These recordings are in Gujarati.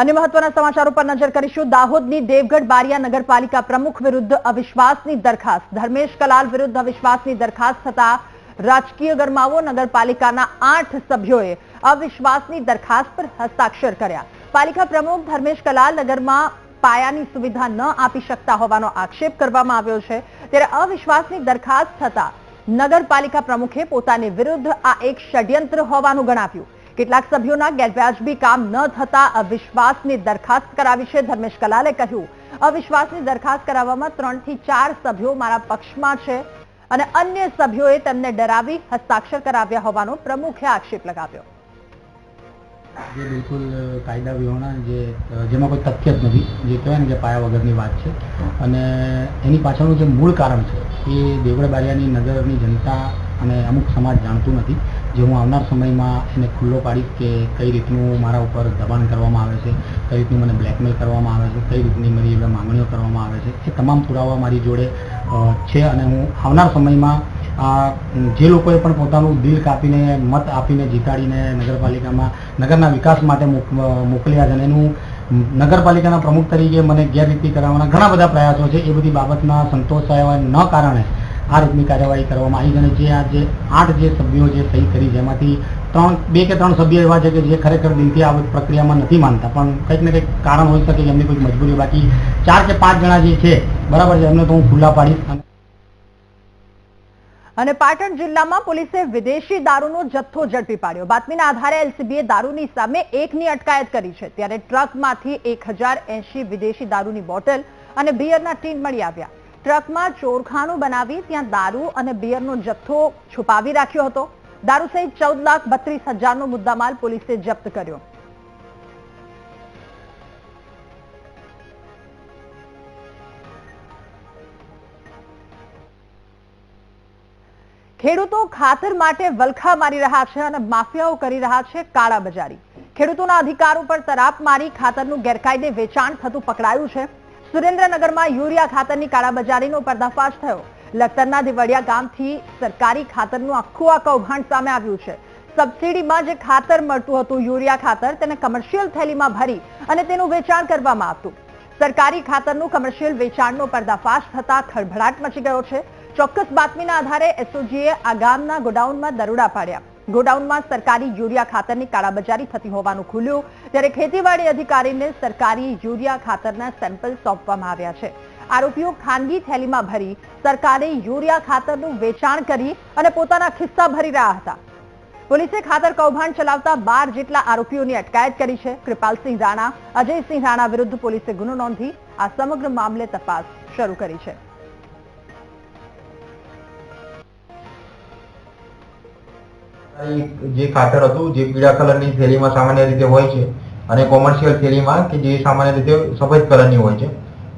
અન્ય મહત્વના સમાચારો પર નજર કરીશું. દાહોદની દેવગઢ બારિયા નગરપાલિકા પ્રમુખ વિરુદ્ધ અવિશ્વાસની દરખાસ્ત. ધર્મેશ કલાલ વિરુદ્ધ અવિશ્વાસની દરખાસ્ત થતા રાજકીય ગરમાવો નગરપાલિકાના આઠ સભ્યોએ અવિશ્વાસની દરખાસ્ત પર હસ્તાક્ષર કર્યા. પાલિકા પ્રમુખ ધર્મેશ કલાલ નગરમાં પાયાની સુવિધા ન આપી શકતા હોવાનો આક્ષેપ કરવામાં આવ્યો છે. ત્યારે અવિશ્વાસની દરખાસ્ત થતા નગરપાલિકા પ્રમુખે પોતાની વિરુદ્ધ આ એક ષડયંત્ર હોવાનું ગણાવ્યું. કેટલાક સભ્યોના ગેરવ્યાજબી કામ ન થતા અવિશ્વાસની દરખાસ્ત કરાવી છે ધર્મેશ કલાલે કહ્યું. અવિશ્વાસની દરખાસ્ત કરાવવામાં ત્રણથી ચાર સભ્યો મારા પક્ષમાં છે અને અન્ય સભ્યોએ તેમને ડરાવી હસ્તાક્ષર કરાવ્યા હોવાનો પ્રમુખે આક્ષેપ લગાવ્યો. જે બિલકુલ કાયદા વિહોણા, જે, જેમાં કોઈ તથ્ય જ નથી, જે કહેવાય ને કે પાયા વગરની વાત છે. અને એની પાછળનું જે મૂળ કારણ છે, એ દેવગઢ બારિયાની નગરની જનતા અને અમુક સમાજ જાણતું નથી. જે હું આવનાર સમયમાં એને ખુલ્લો પાડીશ કે કઈ રીતનું મારા ઉપર દબાણ કરવામાં આવે છે, કઈ રીતનું મને બ્લેકમેલ કરવામાં આવે છે, કઈ રીતની મારી એવા માંગણીઓ કરવામાં આવે છે, એ તમામ પુરાવા મારી જોડે છે અને હું આવનાર સમયમાં આ જે લોકોએ પણ પોતાનું દિલ કાપીને, મત આપીને જીતાડીને નગરપાલિકામાં, નગરના વિકાસ માટે મોક- મોકલ્યા છે અને એનું નગરપાલિકાના પ્રમુખ તરીકે મને ગેરરીતિ કરાવવાના ઘણા બધા પ્રયાસો છે, એ બધી બાબતના સંતોષ થયા ન કારણે આ રીતની કાર્યવાહી કરવામાં આવી અને જે આ જે આઠ જે સભ્યો જે સહી કરી છે એમાંથી ત્રણ, બે કે ત્રણ સભ્યો એવા છે કે જે ખરેખર દિલથી આ પ્રક્રિયામાં નથી માનતા, પણ કંઈક ને કંઈક કારણ હોઈ શકે એમની કોઈ મજબૂરી બાકી ચાર કે પાંચ જણા જે છે, બરાબર છે, એમને તો હું ખુલ્લા પાડીશ. અને પાટણ જિલ્લામાં પોલીસે વિદેશી દારૂનો જથ્થો ઝડપી પાડ્યો. બાતમીના આધારે એલસીબીએ દારૂની સામે એકની અટકાયત કરી છે. ત્યારે ટ્રકમાંથી એક વિદેશી દારૂની બોટલ અને બિયરના ટીન મળી આવ્યા. ટ્રકમાં ચોરખાનું બનાવી ત્યાં દારૂ અને બિયરનો જથ્થો છુપાવી રાખ્યો હતો. દારૂ સહિત ચૌદ લાખ બત્રીસ હજારનો મુદ્દામાલ પોલીસે જપ્ત કર્યો. ખેડૂતો ખાતર માટે વલખા મારી રહ્યા છે અને માફિયાઓ કરી રહ્યા છે કાળા બજારી ખેડૂતોના અધિકારો પર તરાપ મારી ખાતરનું ગેરકાયદે વેચાણ થતું પકડાયું છે. સુરેન્દ્રનગરમાં યુરિયા ખાતરની કાળાબજારીનો પર્દાફાશ થયો. લખતરના દેવળિયા ગામથી સરકારી ખાતરનું આખું આ કૌભાંડ સામે આવ્યું છે. સબસિડીમાં જે ખાતર મળતું હતું, યુરિયા ખાતર, તેને કમર્શિયલ થેલીમાં ભરી અને તેનું વેચાણ કરવામાં આવતું. સરકારી ખાતરનું કમર્શિયલ વેચાણનો પર્દાફાશ થતા ખળભળાટ મચી ગયો છે. ચોક્કસ બાતમીના આધારે એસઓજીએ આ ગામના ગોડાઉનમાં દરોડા પાડ્યા. ગોડાઉનમાં સરકારી યુરિયા ખાતરની કાળાબજારી થતી હોવાનું ખુલ્યું, ત્યારે ખેતીવાડી અધિકારીને સરકારી યુરિયા ખાતરના સેમ્પલ સોંપવામાં આવ્યા છે. આરોપીઓ ખાનગી થેલીમાં ભરી, સરકારે યુરિયા ખાતરનું વેચાણ કરી અને પોતાના ખિસ્સા ભરી રહ્યા હતા. પોલીસે ખાતર કૌભાંડ ચલાવતા બાર જેટલા આરોપીઓની અટકાયત કરી છે. કૃપાલસિંહ રાણા, અજયસિંહ રાણા વિરુદ્ધ પોલીસે ગુનો નોંધી આ સમગ્ર મામલે તપાસ શરૂ કરી છે. જે ખાતર હતું, જે પીળા કલરની થેલીમાં સામાન્ય રીતે હોય છે અને કોમર્શિયલ થેલીમાં કે જે સામાન્ય રીતે સફેદ કલરની હોય છે,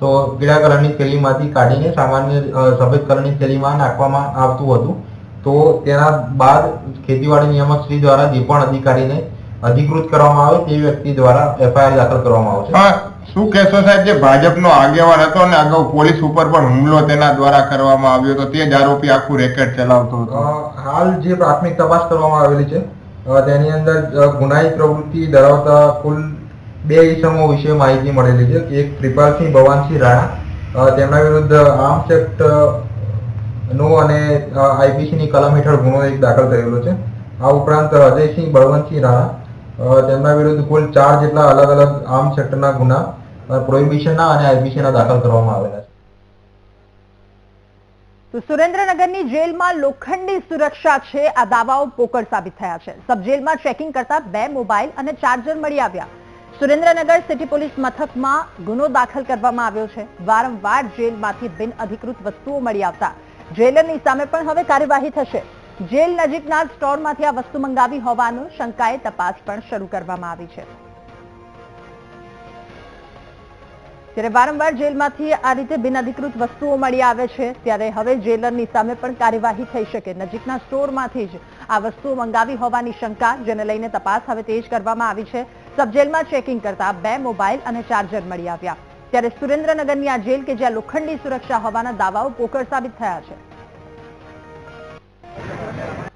તો પીળા કલરની થેલીમાંથી કાઢીને સામાન્ય સફેદ કલરની થેલીમાં નાખવામાં આવતું હતું. તો તેના બાદ ખેતીવાડી નિયામક શ્રી દ્વારા જે પણ અધિકારીને અધિકૃત કરવામાં આવે તે વ્યક્તિ દ્વારા એફઆઈઆર દાખલ કરવામાં આવશે. શું કહેશો સાહેબ, જે ભાજપનો આગેવાન હતો ને અગાઉ પોલીસ ઉપર પણ હુમલો તેના દ્વારા કરવામાં આવ્યો હતો, તે જ આરોપી આખું રેકેટ ચલાવતો હતો. હાલ જે પ્રાથમિક તપાસ કરવામાં આવેલી છે તેની અંદર ગુનાઈ પ્રવૃત્તિ ધરાવતા કુલ બે ઇસમો વિશે માહિતી મળેલી છે કે એક કૃપાલસિંહ ભવાનસિંહ રાણા તેમના વિરુદ્ધ આર્મ્સ એક્ટ નો અને આઈપીસીની કલમ હેઠળ ગુનો એક દાખલ થયેલો છે. આ ઉપરાંત અજયસિંહ બળવંતસિંહ રાણા તેમના વિરુદ્ધ કુલ ચાર જેટલા અલગ અલગ આર્મ સેક્ટરના ગુના પ્રોહિબિશનના અને આઈપીસી દાખલ કરવામાં આવેલા છે. તો સુરેન્દ્રનગરની જેલમાં લોખંડી સુરક્ષા છે, આ દાવાઓ પોકળ સાબિત થયા છે. સબ જેલમાં ચેકિંગ કરતા બે મોબાઈલ અને ચાર્જર મળી આવ્યા. સુરેન્દ્રનગર સિટી પોલીસ મથકમાં ગુનો દાખલ કરવામાં આવ્યો છે. વારંવાર જેલમાંથી બિન અધિકૃત વસ્તુઓ મળી આવતા. જેલરની સામે પણ હવે કાર્યવાહી થશે. જેલ નજીકના સ્ટોરમાંથી આ વસ્તુ મંગાવી હોવાનું શંકાએ તપાસ પણ શરૂ કરવામાં આવી છે. ત્યારે વારંવાર જેલમાંથી આ રીતે બિનઅધિકૃત વસ્તુઓ મળી આવે છે, ત્યારે હવે જેલરની સામે પણ કાર્યવાહી થઈ શકે. નજીકના સ્ટોરમાંથી જ આ વસ્તુઓ મંગાવી હોવાની શંકા, જેને લઈને તપાસ હવે તેજ કરવામાં આવી છે. સબજેલમાં ચેકિંગ કરતા બે મોબાઈલ અને ચાર્જર મળી આવ્યા. ત્યારે સુરેન્દ્રનગરની આ જેલ કે જ્યાં લોખંડી સુરક્ષા હોવાના દાવાઓ પોકળ સાબિત થયા છે.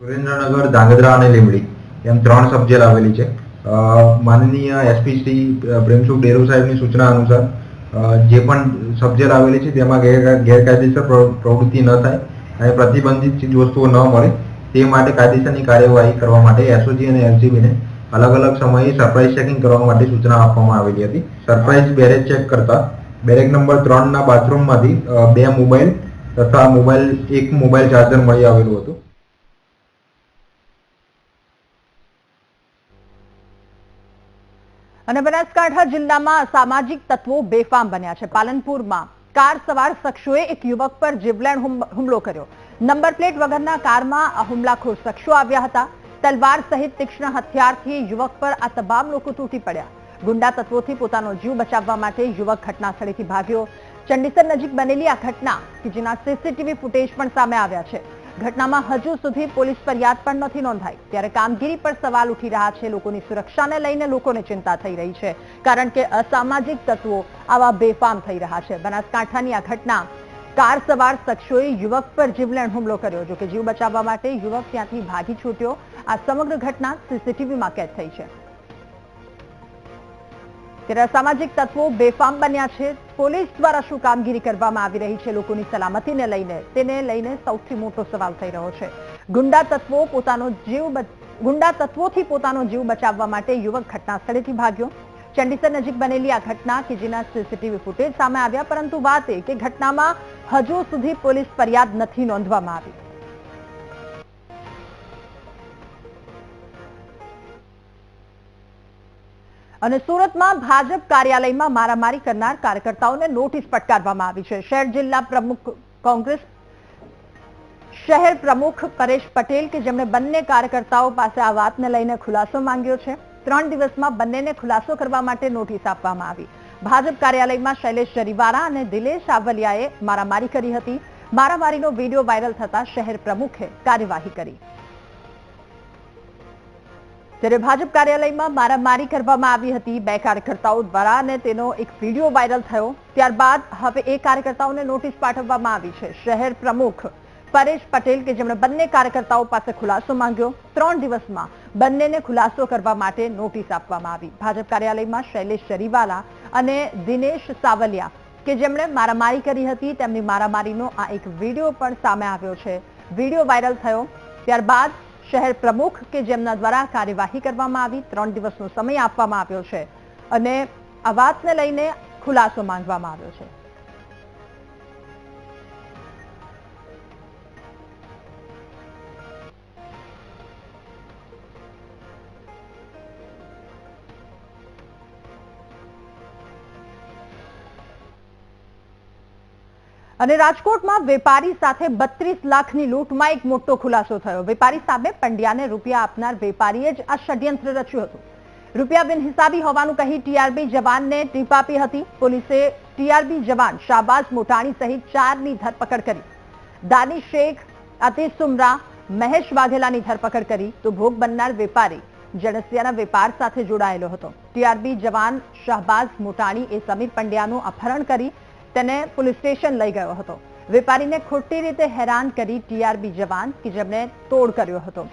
સુરેન્દ્રનગર, ધાંગધ્રા અને લીંબડી એમ ત્રણ સબ્જેલ આવેલી છે. માનનીય એસપી શ્રી પ્રેમસુખ ડેરુ સાહેબની સૂચના અનુસાર જે પણ સબ્જેલ આવેલી છે તેમાં ગેરકાયદેસર પ્ર- પ્રવૃત્તિ ન થાય અને પ્રતિબંધિત ચીજવસ્તુઓ ન મળે તે માટે કાયદેસરની કાર્યવાહી કરવા માટે એસઓજી અને એલસીબીને અલગ અલગ સમયે સરપ્રાઇઝ ચેકિંગ કરવા માટે સૂચના આપવામાં આવેલી હતી. સરપ્રાઇઝ બેરેજ ચેક કરતા બેરેક નંબર ત્રણના બાથરૂમમાંથી બે મોબાઈલ તથા મોબાઈલ, એક મોબાઈલ ચાર્જર મળી આવેલું હતું. અને બનાસકાંઠા જિલ્લામાં સામાજિક તત્વો બેફામ બન્યા છે. પાલનપુરમાં કાર સવાર શખ્સોએ એક યુવક પર જીવલેણ હુમલો કર્યો. નંબર પ્લેટ વગરના કારમાં હુમલાખોર શખ્સો આવ્યા હતા. તલવાર સહિત તીક્ષ્ણ હથિયારથી યુવક પર આ તમામ લોકો તૂટી પડ્યા. ગુંડા તત્વોથી પોતાનો જીવ બચાવવા માટે યુવક ઘટના સ્થળેથી ભાગ્યો. ચંડીસર નજીક બનેલી આ ઘટના કે જેના સીસીટીવી ફૂટેજ પણ સામે આવ્યા છે. ઘટનામાં હજુ સુધી પોલીસ ફરિયાદ પણ નથી નોંધાઈ. ત્યારે કામગીરી પર સવાલ ઉઠી રહ્યા છે લોકોની સુરક્ષાને લઈને લોકોને ચિંતા થઈ રહી છે. કારણ કે અસામાજિક તત્વો આવા બેફામ થઈ રહ્યા છે. બનાસકાંઠાની આ ઘટના, કાર સવાર શખ્સોએ યુવક પર જીવલેણ હુમલો કર્યો જો કે જીવ બચાવવા માટે યુવક ત્યાંથી ભાગી છૂટ્યો. આ સમગ્ર ઘટના સીસીટીવીમાં કેદ થઈ છે. ત્યારે અસામાજિક તત્વો બેફામ બન્યા છે. પોલીસ દ્વારા શું કામગીરી કરવામાં આવી રહી છે લોકોની સલામતીને લઈને? તેને લઈને સૌથી મોટો સવાલ થઈ રહ્યો છે. ગુંડા તત્વો પોતાનો જીવ ગુંડા તત્વોથી પોતાનો જીવ બચાવવા માટે યુવક ઘટના સ્થળેથી ભાગ્યો. ચંડીસર નજીક બનેલી આ ઘટના કે જેના સીસીટીવી ફૂટેજ સામે આવ્યા, પરંતુ વાત એ કે ઘટનામાં હજુ સુધી પોલીસ ફરિયાદ નથી નોંધવામાં આવી. અને સુરતમાં ભાજપ કાર્યાલયમાં મારામારી કરનાર કાર્યકર્તાઓને નોટિસ ફટકારવામાં આવી છે. શહેર જિલ્લા પ્રમુખ કોંગ્રેસ, શહેર પ્રમુખ પરેશ પટેલ કે જેમણે બંને કાર્યકર્તાઓ પાસે આ વાતને લઈને ખુલાસો માંગ્યો છે. ત્રણ દિવસમાં બંનેને ખુલાસો કરવા માટે નોટિસ આપવામાં આવી. ભાજપ કાર્યાલયમાં શૈલેષ જરીવારા અને દિલેશ આવલિયાએ મારામારી કરી હતી. મારામારીનો વીડિયો વાયરલ થતા શહેર પ્રમુખે કાર્યવાહી કરી. ત્યારે ભાજપ કાર્યાલયમાં મારામારી કરવામાં આવી હતી. બે કાર્યકર્તાઓ દ્વારા અને તેનો એક વીડિયો વાયરલ થયો. ત્યારબાદ હવે એ કાર્યકર્તાઓને નોટિસ પાઠવવામાં આવી છે. શહેર પ્રમુખ પરેશ પટેલ કે જેમણે બંને કાર્યકર્તાઓ પાસે ખુલાસો માંગ્યો, ત્રણ દિવસમાં બંનેને ખુલાસો કરવા માટે નોટિસ આપવામાં આવી. ભાજપ કાર્યાલયમાં શૈલેષ શરીવાલા અને દિનેશ સાવલિયા કે જેમણે મારામારી કરી હતી, તેમની મારામારીનો આ એક વીડિયો પણ સામે આવ્યો છે. વીડિયો વાયરલ થયો. ત્યારબાદ શહેર પ્રમુખ કે જેમના દ્વારા કાર્યવાહી કરવામાં આવી, ત્રણ દિવસનો સમય આપવામાં આવ્યો છે. અને આ વાતને લઈને ખુલાસો માંગવામાં આવ્યો છે. અને રાજકોટમાં વેપારી સાથે બત્રીસ લાખની લૂંટમાં એક મોટો ખુલાસો થયો. વેપારી સામે પંડ્યાને રૂપિયા આપનાર વેપારીએ જ આ ષડયંત્ર રચ્યું હતું. રૂપિયા બિનહિસાબી હોવાનું કહી ટીઆરબી જવાનને ટીપ આપી હતી. પોલીસે ટીઆરબી જવાન શાહબાઝ મોટાણી સહિત ચારની ધરપકડ કરી. દાની શેખ, અતિશ સુમરા, મહેશ વાઘેલાની ધરપકડ કરી તો ભોગ બનનાર વેપારી જણસિયાના વેપાર સાથે જોડાયેલો હતો. ટીઆરબી જવાન શાહબાઝ મોટાણી એ સમીર પંડ્યાનું અપહરણ કરી તેને પોલીસ સ્ટેશન લઈ ગયો હતો. વેપારીને ખોટી રીતે હેરાન કરી ટીઆરબી જવાન કે જેમણે તોડ કર્યો હતો.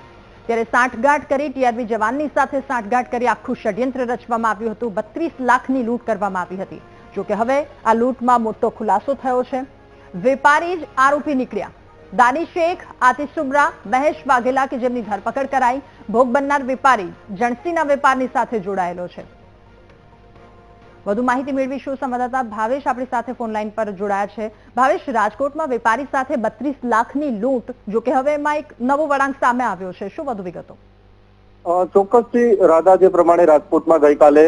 ત્યારે સાંઠગાંઠ કરી ટીઆરબી જવાનની સાથે સાંઠગાંઠ કરી આખું ષડયંત્ર રચવામાં આવ્યું હતું. બત્રીસ લાખની લૂંટ કરવામાં આવી હતી. જોકે હવે આ લૂંટમાં મોટો ખુલાસો થયો છે. વેપારી જ આરોપી નીકળ્યા. દાની શેખ, આતિશ મહેશ વાઘેલા કે જેમની ધરપકડ કરાઈ. ભોગ બનનાર વેપારી જણસીના વેપારની સાથે જોડાયેલો છે. વધુ માહિતી મેળવીશું. સંવાદદાતા ભાવેશ આપણી સાથે ફોન લાઈન પર જોડાયા છે. ભાવેશ, રાજકોટમાં વેપારી સાથે બત્રીસ લાખની લૂંટ, જો કે હવે એમાં એક નવો વળાંક સામે આવ્યો છે. શું વધુ વિગતો? ચોક્કસથી રાધા, જે પ્રમાણે રાજકોટમાં ગઈકાલે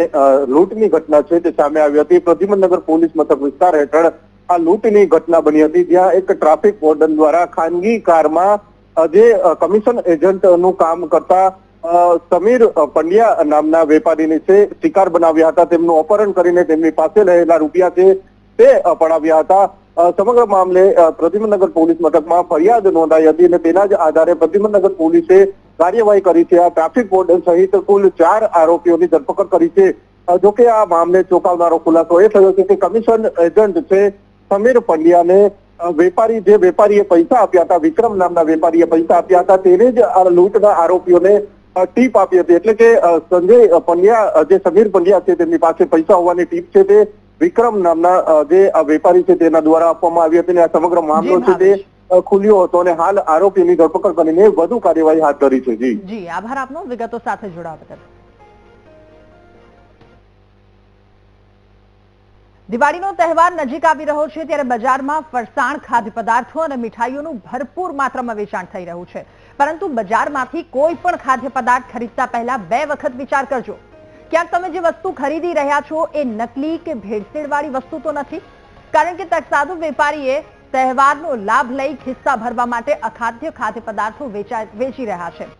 લૂંટની ઘટના છે તે સામે આવી હતી. પ્રદ્યુમનનગર પોલીસ મથક વિસ્તાર હેઠળ આ લૂંટની ઘટના બની હતી, જ્યાં એક ટ્રાફિક વોર્ડન દ્વારા ખાનગી કારમાં જે કમિશન એજન્ટનું કામ કરતા સમીર પંડ્યા નામના વેપારીને છે, શિકાર બનાવ્યા હતા. તેમનું અપહરણ કરીને તેમની પાસે રહેલા રૂપિયા છે તે પડાવ્યા હતા. સમગ્ર મામલે પ્રદ્યુમનગર પોલીસ મથકમાં ફરિયાદ નોંધાઈ હતી અને તેના જ આધારે પ્રદ્યુમનગર પોલીસે કાર્યવાહી કરી છે. આ ટ્રાફિક વોર્ડન સહિત કુલ ચાર આરોપીઓની ધરપકડ કરી છે. જોકે આ મામલે ચોંકાવનારો ખુલાસો એ થયો છે કે કમિશન એજન્ટ છે સમીર પંડ્યાને વેપારી જે વેપારીએ પૈસા આપ્યા હતા, વિક્રમ નામના વેપારીએ પૈસા આપ્યા હતા, તેને જ લૂંટના આરોપીઓને ટીપ આપી હતી. એટલે કે સંજય પંડ્યા જે સમીર પંડ્યા છે તેમની પાસે પૈસા હોવાની ટીપ છે તે વિક્રમ નામના જે વેપારી છે તેના દ્વારા આપવામાં આવી હતી અને આ સમગ્ર મામલો છે તે ખુલ્યો હતો અને હાલ આરોપીની ધરપકડ કરીને વધુ કાર્યવાહી હાથ ધરી છે. જી. જી આભાર આપનો. વિગતો સાથે જોડાવા બદલ. દિવાળીનો તહેવાર નજીક આવી રહ્યો છે ત્યારે બજારમાં ફરસાણ, ખાદ્ય પદાર્થો અને મીઠાઈઓનું ભરપૂર માત્રામાં વેચાણ થઈ રહ્યું છે. પરંતુ બજારમાંથી કોઈ પણ ખાદ્ય પદાર્થ ખરીદતા પહેલા બે વખત વિચાર કરજો. ક્યાંક તમે જે વસ્તુ ખરીદી રહ્યા છો એ નકલી કે ભેળસેળવાળી વસ્તુ તો નથી? કારણ કે તકસાદુ વેપારીએ તહેવારનો લાભ લઈ ખિસ્સા ભરવા માટે અખાદ્ય ખાદ્ય પદાર્થો વેચી રહ્યા છે.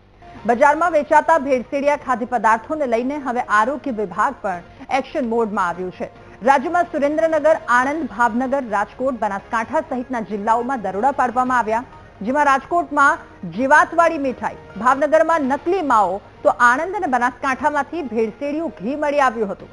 બજારમાં વેચાતા ભેળસેળિયા ખાદ્ય પદાર્થોને લઈને હવે આરોગ્ય વિભાગ પણ એક્શન મોડમાં આવ્યું છે. રાજ્યમાં સુરેન્દ્રનગર, આણંદ, ભાવનગર, રાજકોટ, બનાસકાંઠા સહિતના જિલ્લાઓમાં દરોડા પાડવામાં આવ્યા. જેમાં રાજકોટમાં જીવાતવાળી મીઠાઈ, ભાવનગરમાં નકલી માવો, તો આણંદ અને બનાસકાંઠામાંથી ભેળસેળિયું ઘી મળી આવ્યું હતું.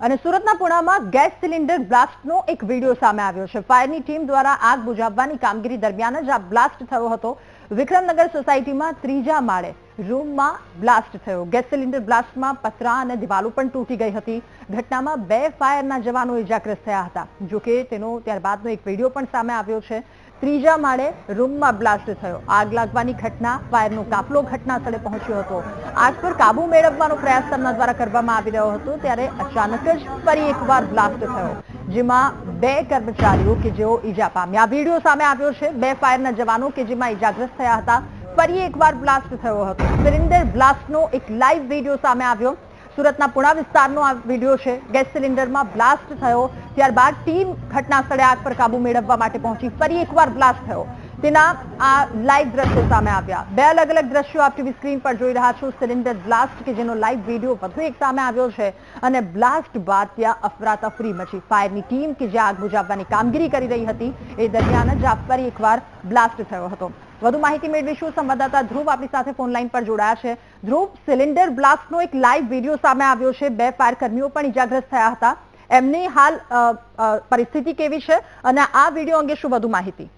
અને સુરતના પુણામાં ગેસ સિલિન્ડર બ્લાસ્ટનો એક વીડિયો સામે આવ્યો છે. ફાયરની ટીમ દ્વારા આગ બુઝાવવાની કામગીરી દરમિયાન જ આ બ્લાસ્ટ થયો હતો. વિક્રમનગર સોસાયટીમાં ત્રીજા માળે રૂમમાં બ્લાસ્ટ થયો. ગેસ સિલિન્ડર બ્લાસ્ટમાં પતરા અને દિવાલો પણ તૂટી ગઈ હતી. ઘટનામાં બે ફાયરના જવાનો ઇજાગ્રસ્ત થયા હતા. જોકે તેનો ત્યારબાદનો એક વીડિયો પણ સામે આવ્યો છે. ત્રીજા માળે રૂમમાં બ્લાસ્ટ થયો. આગ લાગવાની ઘટના ફાયરનો કાફલો ઘટના સ્થળે પહોંચ્યો હતો. આગ પર કાબુ મેળવવાનો પ્રયાસ તેમના દ્વારા કરવામાં આવી રહ્યો હતો, ત્યારે અચાનક જ ફરી એકવાર બ્લાસ્ટ થયો, જેમાં બે કર્મચારીઓ કે જેઓ ઈજા પામ્યા. વીડિયો સામે આવ્યો છે, બે ફાયરના જવાનો કે જેમાં ઈજાગ્રસ્ત થયા હતા, ફરી એકવાર બ્લાસ્ટ થયો હતો. સિલિન્ડર બ્લાસ્ટનો એક લાઈવ વીડિયો સામે આવ્યો. સુરતના પુણા વિસ્તારનો આ વીડિયો છે. ગેસ સિલિન્ડરમાં બ્લાસ્ટ થયો. ત્યારબાદ ટીમ ઘટના આગ પર કાબુ મેળવવા માટે પહોંચી. ફરી એકવાર બ્લાસ્ટ થયો. તેના આ લાઈવ દ્રશ્યો સામે આવ્યા. બે અલગ અલગ દ્રશ્યો આપ ટીવી સ્ક્રીન પર જોઈ રહ્યા છો. સિલિન્ડર બ્લાસ્ટ કે જેનો લાઈવ વીડિયો વધુ એક સામે આવ્યો છે અને બ્લાસ્ટ બાદ ત્યાં અફરાતફરી મચી. ફાયરની ટીમ કે જે આગ બુઝાવવાની કામગીરી કરી રહી હતી, એ દરમિયાન જ આ ફરી એકવાર બ્લાસ્ટ થયો હતો. વધુ માહિતી મેળવીશું. સંવાદદાતા ધ્રુવ આપણી સાથે ફોન લાઈન પર જોડાયા છે. ધ્રુવ સિલિન્ડર બ્લાસ્ટનો એક લાઈવ વીડિયો સામે આવ્યો છે. બે ફાયર કર્મીઓ પણ ઇજાગ્રસ્ત થયા હતા. એમની હાલ પરિસ્થિતિ કેવી છે? અને આ વીડિયો અંગે શું વધુ માહિતી?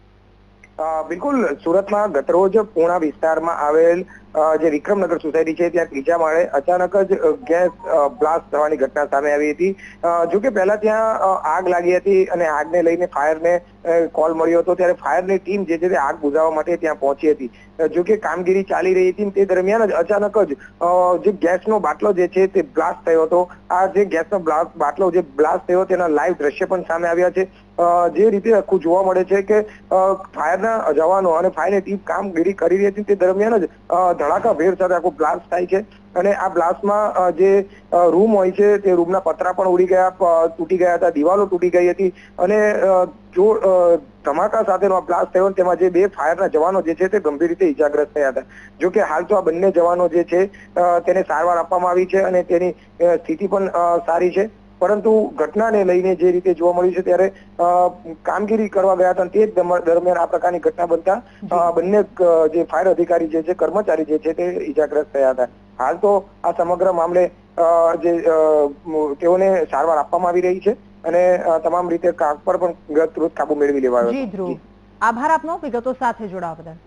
બિલકુલ સુરતમાં ગતરોજ પૂણા વિસ્તારમાં આવેલ જે વિક્રમનગર સોસાયટી છે, ત્યાં ત્રીજા માળે અચાનક જ ગેસ બ્લાસ્ટ થવાની ઘટના સામે આવી હતી. જો કે પહેલા ત્યાં આગ લાગી હતી અને આગને લઈને ફાયરને કોલ મળ્યો હતો, ત્યારે ફાયરની ટીમ જે છે તે આગ બુઝાવવા માટે ત્યાં પહોંચી હતી. જો કે કામગીરી ચાલી રહી હતી તે દરમિયાન જ અચાનક જ જે ગેસનો બાટલો જે છે તે બ્લાસ્ટ થયો હતો. આ જે ગેસનો બ્લાસ્ટ, બાટલો જે બ્લાસ્ટ થયો તેના લાઈવ દ્રશ્ય પણ સામે આવ્યા છે. જે રીતે આખું જોવા મળે છે કે ફાયરના જવાનો અને ફાયરની ટીમ કામગીરી કરી રહી હતી તે દરમિયાન જ ધડાકા ભેર સાથે આખું બ્લાસ્ટ થાય છે. અને આ બ્લાસ્ટમાં જે રૂમ હોય છે તે રૂમના પતરા પણ ઉડી ગયા તૂટી ગયા હતા, દિવાલો તૂટી ગઈ હતી. અને જો ધમાકા સાથેનો આ બ્લાસ્ટ થયો તેમાં જે બે ફાયરના જવાનો જે છે તે ગંભીર રીતે ઇજાગ્રસ્ત થયા હતા. જો કે હાલ તો આ બંને જવાનો જે છે તેને સારવાર આપવામાં આવી છે અને તેની સ્થિતિ પણ સારી છે. પરંતુ ઘટનાને લઈને જે રીતે જોવા મળ્યું છે ત્યારે કામગીરી કરવા ગયા હતા તે દરમિયાન આ પ્રકારની ઘટના બનતા બંને જે ફાયર અધિકારી જે છે કર્મચારી જે છે તે ઈજાગ્રસ્ત થયા હતા. હાલ તો આ સમગ્ર મામલે જે તેઓને સારવાર આપવામાં આવી રહી છે અને તમામ રીતે કાગ પર પણ ગત કાબુ મેળવી લેવાયો ધ્રુવ. આભાર આપનો વિગતો સાથે જોડાવા બદલ.